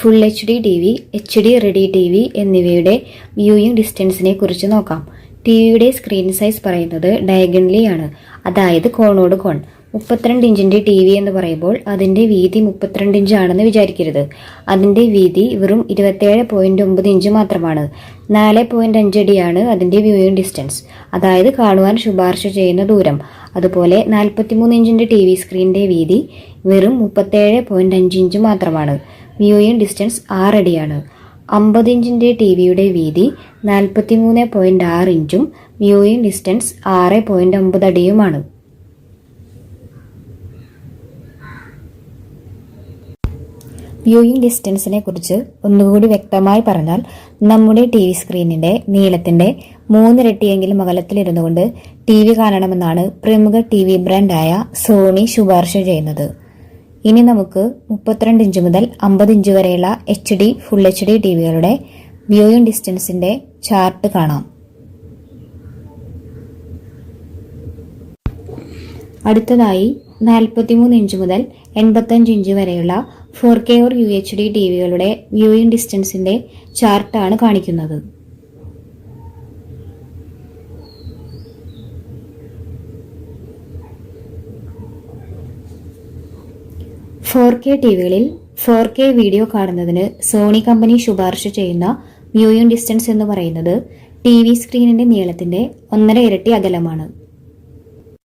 Full H D T V H D ready T V എന്നിവയുടെ viewing ഡിസ്റ്റൻസിനെ കുറിച്ച് നോക്കാം. ടി വിയുടെ സ്ക്രീൻ സൈസ് പറയുന്നത് ഡയഗണലി ആണ്. അതായത് കോണോട് കോൺ. മുപ്പത്തിരണ്ട് ഇഞ്ചിന്റെ ടി വി എന്ന് പറയുമ്പോൾ അതിന്റെ വീതി മുപ്പത്തിരണ്ട് ഇഞ്ച് ആണെന്ന് വിചാരിക്കരുത്. അതിന്റെ വീതി വെറും ഇരുപത്തേഴ് പോയിന്റ് ഒമ്പത് ഇഞ്ച് മാത്രമാണ്. നാല് അടി അഞ്ചടിയാണ് അതിന്റെ വ്യൂയിങ് ഡിസ്റ്റൻസ്. അതായത് കാണുവാൻ ശുപാർശ ചെയ്യുന്ന ദൂരം. അതുപോലെ നാൽപ്പത്തിമൂന്ന് ഇഞ്ചിന്റെ ടി വി സ്ക്രീനിന്റെ വീതി വെറും മുപ്പത്തേഴ് പോയിന്റ് അഞ്ച് ഇഞ്ച് മാത്രമാണ്. വ്യൂയിങ് ഡിസ്റ്റൻസ് ആറടിയാണ് അമ്പത് ഇഞ്ചിന്റെ ടി വിയുടെ വീതി നാൽപ്പത്തി മൂന്ന് പോയിന്റ് ആറ് ഇഞ്ചും വ്യൂയിങ് ഡിസ്റ്റൻസ് ആറ് പോയിന്റ് ഒമ്പത് അടിയുമാണ്. വ്യൂയിങ് ഡിസ്റ്റൻസിനെ കുറിച്ച് ഒന്നുകൂടി വ്യക്തമായി പറഞ്ഞാൽ നമ്മുടെ ടി വി സ്ക്രീനിന്റെ നീളത്തിന്റെ മൂന്നിരട്ടിയെങ്കിലും അകലത്തിലിരുന്നുകൊണ്ട് ടി വി കാണണമെന്നാണ് പ്രമുഖ ടി വി ബ്രാൻഡായ സോണി ശുപാർശ ചെയ്യുന്നത്. ഇനി നമുക്ക് മുപ്പത്തിരണ്ട് ഇഞ്ച് മുതൽ അമ്പത് ഇഞ്ച് വരെയുള്ള H D full H D T വികളുടെ viewing ഡിസ്റ്റൻസിന്റെ ചാർട്ട് കാണാം. അടുത്തതായി നാൽപ്പത്തിമൂന്ന് ഇഞ്ച് മുതൽ എൺപത്തഞ്ച് ഇഞ്ച് വരെയുള്ള four K or U H D T വികളുടെ viewing ഡിസ്റ്റൻസിന്റെ ചാർട്ടാണ് കാണിക്കുന്നത്. ഫോർ കെ ടി വികളിൽ ഫോർ കെ വീഡിയോ കാണുന്നതിന് സോണി കമ്പനി ശുപാർശ ചെയ്യുന്ന വ്യൂയിങ് ഡിസ്റ്റൻസ് എന്ന് പറയുന്നത് ടി വി സ്ക്രീനിന്റെ നീളത്തിന്റെ ഒന്നര ഇരട്ടി അകലമാണ്.